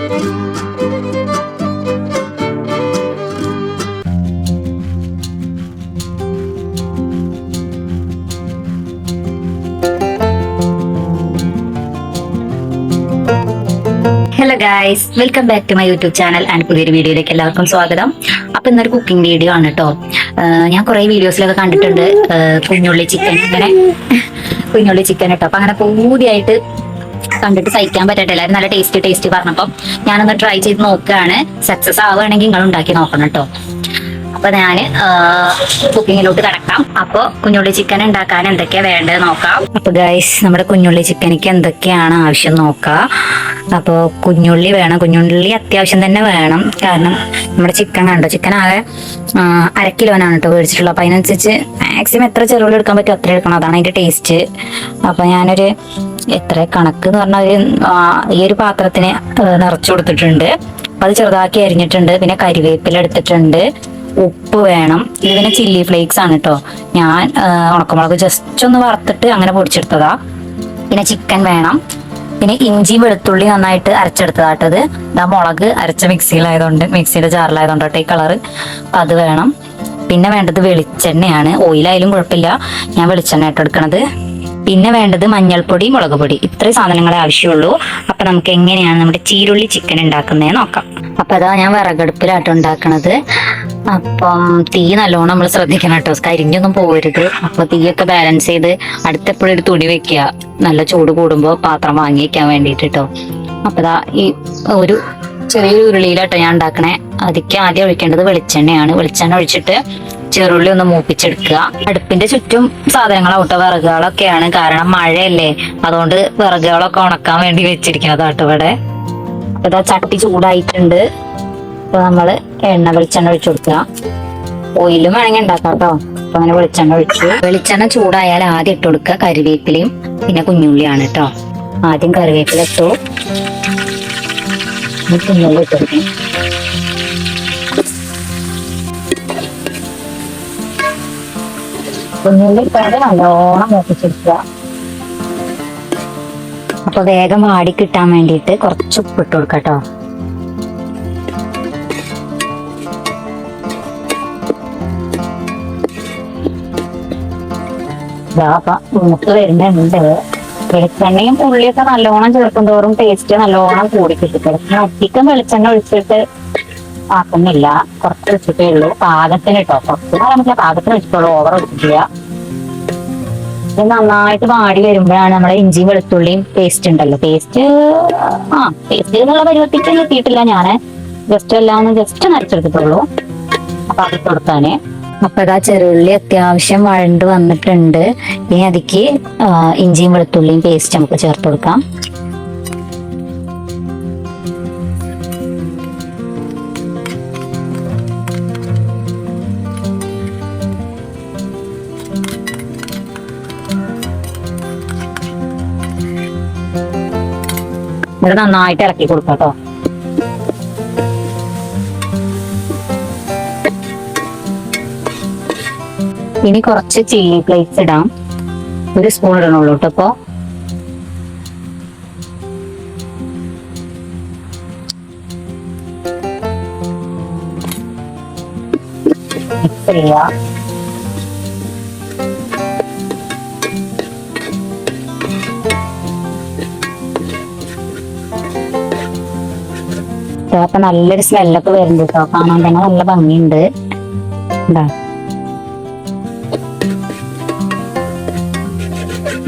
Hello guys welcome back to my YouTube channel and പുതിയൊരു വീഡിയോയിലേക്ക് എല്ലാവർക്കും സ്വാഗതം. അപ്പൊ ഇന്നൊരു കുക്കിംഗ് വീഡിയോ ആണ് കേട്ടോ ഞാൻ കുറെ വീഡിയോസിലൊക്കെ കണ്ടിട്ടുണ്ട്. കുഞ്ഞുള്ളി ചിക്കൻ അങ്ങനെ കുഞ്ഞുള്ളി ചിക്കൻ കേട്ടോ അപ്പൊ അങ്ങനെ പൂതിയായിട്ട് കണ്ടിട്ട് സഹിക്കാൻ പറ്റട്ടെ. എല്ലാവരും നല്ല ടേസ്റ്റ് ടേസ്റ്റ് പറഞ്ഞപ്പം ഞാനൊന്ന് ട്രൈ ചെയ്ത് നോക്കുകയാണ്. സക്സസ് ആവുകയാണെങ്കിൽ നിങ്ങൾ ഉണ്ടാക്കി നോക്കണം കേട്ടോ അപ്പൊ ഞാൻ കുക്കിങ്ങിലോട്ട് കിടക്കാം. അപ്പൊ കുഞ്ഞുള്ളി ചിക്കൻ ഉണ്ടാക്കാൻ എന്തൊക്കെയാ വേണ്ടത് നോക്കാം. അപ്പൊ ഗൈസ് നമ്മുടെ കുഞ്ഞുള്ളി ചിക്കനിക്ക് എന്തൊക്കെയാണ് ആവശ്യം നോക്കാം. അപ്പൊ കുഞ്ഞുള്ളി വേണം. കുഞ്ഞുള്ളി അത്യാവശ്യം തന്നെ വേണം. കാരണം നമ്മുടെ ചിക്കൻ കണ്ടോ ചിക്കൻ ആകെ അരക്കിലോനാണ് അര കിലോനാണ് കേട്ടോ മേടിച്ചിട്ടുള്ളത്. അപ്പൊ അതിനനുസരിച്ച് മാക്സിമം എത്ര ചെറുകൾ എടുക്കാൻ പറ്റും അത്ര എടുക്കണം. അതാണ് അതിന്റെ ടേസ്റ്റ് അപ്പൊ ഞാനൊരു എത്ര കണക്ക് എന്ന് പറഞ്ഞാൽ ഒരു ഈ ഒരു പാത്രത്തിന് നിറച്ചു കൊടുത്തിട്ടുണ്ട്. അപ്പൊ അത് ചെറുതാക്കി അരിഞ്ഞിട്ടുണ്ട്. പിന്നെ കരിവേപ്പില എടുത്തിട്ടുണ്ട്. ഉപ്പ് വേണം. ഇത് പിന്നെ ചില്ലി ഫ്ലേക്സ് ആണ് കേട്ടോ ഞാൻ ഉണക്കമുളക് ജസ്റ്റ് ഒന്ന് വറുത്തിട്ട് അങ്ങനെ പൊടിച്ചെടുത്തതാ. പിന്നെ ചിക്കൻ വേണം. പിന്നെ ഇഞ്ചി വെളുത്തുള്ളി നന്നായിട്ട് അരച്ചെടുത്തതാട്ടത് ഇതാ. മുളക് അരച്ച മിക്സിയിലായതുകൊണ്ട് മിക്സിയുടെ ജാറിലായതുകൊണ്ട് ഈ കളറ് അത് വേണം. പിന്നെ വേണ്ടത് വെളിച്ചെണ്ണയാണ്. ഓയിലായാലും കുഴപ്പമില്ല. ഞാൻ വെളിച്ചെണ്ണ ഇട്ടെടുക്കണത് പിന്നെ വേണ്ടത് മഞ്ഞൾപ്പൊടി മുളക് പൊടി ഇത്രയും സാധനങ്ങളെ ആവശ്യമുള്ളൂ. അപ്പൊ നമുക്ക് എങ്ങനെയാണ് നമ്മുടെ ചീരുള്ളി ചിക്കൻ ഉണ്ടാക്കുന്നത് നോക്കാം. അപ്പൊ അതാ ഞാൻ വിറകടുപ്പിലാട്ടോ ഉണ്ടാക്കണത്. അപ്പം തീ നല്ലോണം നമ്മൾ ശ്രദ്ധിക്കണം കേട്ടോ. കരിഞ്ഞൊന്നും പോകരുത് അപ്പൊ തീയൊക്കെ ബാലൻസ് ചെയ്ത് അടുത്തെപ്പോഴും ഒരു തുണി വെക്കുക. നല്ല ചൂട് കൂടുമ്പോൾ പാത്രം വാങ്ങി വെക്കാൻ വേണ്ടിയിട്ട് കേട്ടോ. അപ്പൊ ഈ ഒരു ചെറിയൊരു ഉരുളിയിലാട്ടോ ഞാൻ ഉണ്ടാക്കണേ. അതിക്ക് ആദ്യം ഒഴിക്കേണ്ടത് വെളിച്ചെണ്ണയാണ്. വെളിച്ചെണ്ണ ഒഴിച്ചിട്ട് ചെറുള്ളി ഒന്ന് മൂപ്പിച്ചെടുക്കുക. അടുപ്പിന്റെ ചുറ്റും സാധനങ്ങൾ ഔട്ട വിറകുകളൊക്കെയാണ്. കാരണം മഴയല്ലേ. അതുകൊണ്ട് വിറകുകളൊക്കെ ഉണക്കാൻ വേണ്ടി വെച്ചിരിക്കുന്നതാട്ടോ ഇവിടെ. അപ്പൊ ഇതാ ചട്ടി ചൂടായിട്ടുണ്ട്. അപ്പൊ നമ്മൾ എണ്ണ വെളിച്ചെണ്ണ ഒഴിച്ചു കൊടുക്കുക. ഓയിലും വേണമെങ്കിൽ ഉണ്ടാക്കാം കേട്ടോ. അപ്പൊ അങ്ങനെ വെളിച്ചെണ്ണ ഒഴിച്ചു. വെളിച്ചെണ്ണ ചൂടായാൽ ആദ്യം ഇട്ട് കൊടുക്കുക കരിവേപ്പിലയും പിന്നെ കുഞ്ഞുള്ളിയാണ് കേട്ടോ. ആദ്യം കറിവേപ്പില ഇട്ടു. കുഞ്ഞുള്ളി ഇട്ട് ഇട്ടാൽ നല്ലോണം മൂപ്പിച്ചെടുക്കുക. അപ്പൊ വേഗം ആടി കിട്ടാൻ വേണ്ടിയിട്ട് കുറച്ച് ഉപ്പ് ഇട്ട് കൊടുക്കട്ടോ മൂത്ത് വരുന്നുണ്ട്. വെളിച്ചെണ്ണയും ഉള്ളിയൊക്കെ നല്ലോണം ചേർക്കും തോറും ടേസ്റ്റ് നല്ലോണം കൂടി കിട്ടും. അധികം വെളിച്ചെണ്ണ ഒഴിച്ചിട്ട് ആക്കുന്നില്ല കുറച്ച് വെച്ചിട്ടേ ഉള്ളൂ. പാകത്തിന് കേട്ടോ കുറച്ച് നമുക്ക് പാകത്തിന് വെച്ചിട്ടുള്ളൂ. ഓവർ ഒഴിച്ചിട്ടില്ല ഇത് നന്നായിട്ട് വാടി വരുമ്പോഴാണ് നമ്മുടെ ഇഞ്ചിയും വെളുത്തുള്ളിയും പേസ്റ്റ് ഉണ്ടല്ലോ. പേസ്റ്റ് ആ പേസ്റ്റ് എന്നുള്ള പരുവത്തിക്ക് എത്തിയിട്ടില്ല ഞാൻ. ജസ്റ്റ് എല്ലാം ഒന്ന് ജസ്റ്റ് നരച്ചെടുത്തിട്ടുള്ളൂ. അപ്പൊ അത് കൊടുത്താനേ അപ്പോഴാ ചെറുള്ളി അത്യാവശ്യം വഴണ്ട് വന്നിട്ടുണ്ട്. ഇനി അതിക്ക് ഇഞ്ചിയും വെളുത്തുള്ളിയും പേസ്റ്റ് നമുക്ക് ചേർത്ത് കൊടുക്കാം. ഇത് നന്നായിട്ട് ഇളക്കി കൊടുക്കാം കേട്ടോ ഇനി കുറച്ച് ചില്ലി ഫ്ലേക്സ് ഇടാം. ഒരു സ്പൂൺ ഇടണുള്ളൂ കേട്ടോ ഇപ്പോ. ദേ അപ്പൊ നല്ലൊരു സ്മെല്ലൊക്കെ വരുന്നുണ്ട് കേട്ടോ. കാണാൻ തന്നെ നല്ല ഭംഗിയുണ്ട്. എന്താ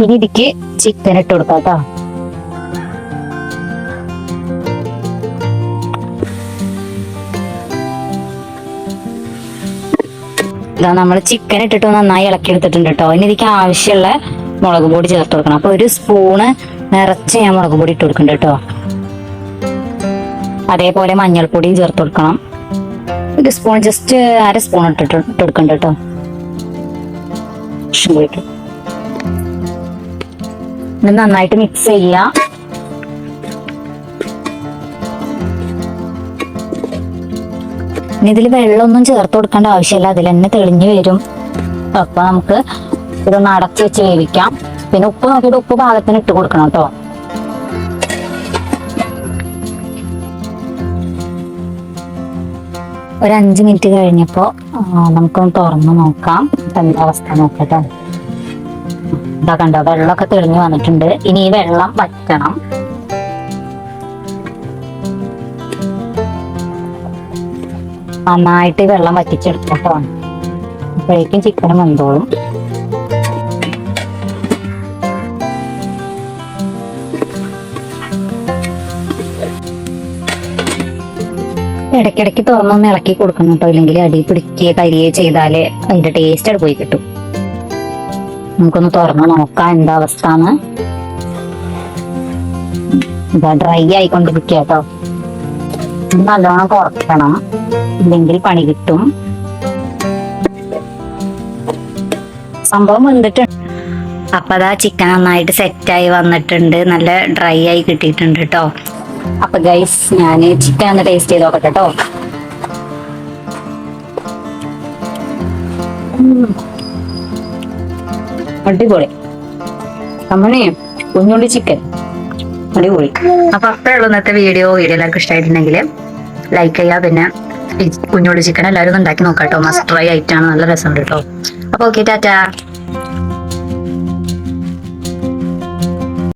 ഇനി ഇതിക്ക് ചിക്കൻ ഇട്ട് കൊടുക്കാം കേട്ടോ. നമ്മൾ ചിക്കൻ ഇട്ടിട്ട് നന്നായി ഇളക്കി എടുത്തിട്ടുണ്ട് കേട്ടോ. ഇനി ഇതിക്ക് ആവശ്യമുള്ള മുളക് പൊടി ചേർത്ത് കൊടുക്കണം. അപ്പൊ ഒരു സ്പൂണ് നിറച്ച് ഞാൻ മുളക് പൊടി ഇട്ട് കൊടുക്കുന്നുണ്ട് കേട്ടോ. അതേപോലെ മഞ്ഞൾപ്പൊടിയും ചേർത്ത് കൊടുക്കണം. ഒരു സ്പൂൺ ജസ്റ്റ് അര സ്പൂൺ ഇട്ടിട്ട് ഇട്ട് കൊടുക്കണ്ട കേട്ടോ. നന്നായിട്ട് മിക്സ് ചെയ്യാം ഇനി ഇതിൽ വെള്ളമൊന്നും ചേർത്ത് കൊടുക്കേണ്ട ആവശ്യമില്ല. അതിൽ തന്നെ തെളിഞ്ഞു വരും. അപ്പൊ നമുക്ക് ഇതൊന്ന് അടച്ച് വെച്ച് വേവിക്കാം. പിന്നെ ഉപ്പ് നോക്കിയിട്ട് ഉപ്പ് പാകത്തിന് ഇട്ട് കൊടുക്കണം കേട്ടോ. ഒരു അഞ്ച് മിനിറ്റ് കഴിഞ്ഞപ്പോ നമുക്കൊന്ന് തുറന്ന് നോക്കാം. എന്താ അവസ്ഥ നോക്കട്ടെ. ഇതാ കണ്ടോ വെള്ളമൊക്കെ തെളിഞ്ഞു വന്നിട്ടുണ്ട്. ഇനി ഈ വെള്ളം വറ്റണം. നന്നായിട്ട് വെള്ളം വറ്റിച്ചെടുക്കട്ടോ അപ്പോഴേക്കും ചിക്കൻ വെന്തോളും. ഇടയ്ക്കിടയ്ക്ക് തുറന്നൊന്ന് ഇളക്കി കൊടുക്കണം കേട്ടോ. ഇല്ലെങ്കിൽ അടി പിടിക്കുകയോ കരിയോ ചെയ്താൽ അതിന്റെ ടേസ്റ്റ് അവിടെ പോയി കിട്ടും. നമുക്കൊന്ന് തുറന്ന് നോക്കാം എന്താ അവസ്ഥ എന്ന് ഡ്രൈ ആയിക്കൊണ്ടിരിക്കുക കേട്ടോ. നല്ലോണം കുറക്കണം ഇല്ലെങ്കിൽ പണി കിട്ടും. സംഭവം വന്നിട്ടുണ്ട്. അപ്പൊ അതാ ചിക്കൻ നന്നായിട്ട് സെറ്റായി വന്നിട്ടുണ്ട്. നല്ല ഡ്രൈ ആയി കിട്ടിയിട്ടുണ്ട് കേട്ടോ. അപ്പൊ ഗൈസ് ഞാൻ ചിക്കൻ ഒന്ന് ടേസ്റ്റ് ചെയ്ത് നോക്കട്ടെ കേട്ടോ അടിപൊളി. അമ്മണേ കുഞ്ഞുണ്ടി ചിക്കൻ അടിപൊളി. അപ്പൊ അത്രേ ഉള്ളൂ ഇന്നത്തെ വീഡിയോ വീഡിയോ എല്ലാവർക്കും ഇഷ്ടമായിട്ടുണ്ടെങ്കിൽ ലൈക്ക് ചെയ്യാ പിന്നെ കുഞ്ഞുള്ളി ചിക്കൻ എല്ലാവരും ഉണ്ടാക്കി നോക്കാം കേട്ടോ മസ്റ്റ് ട്രൈ ആയിട്ടാണ് നല്ല രസമുണ്ട് കേട്ടോ അപ്പൊ ഓക്കെ ടാറ്റാ.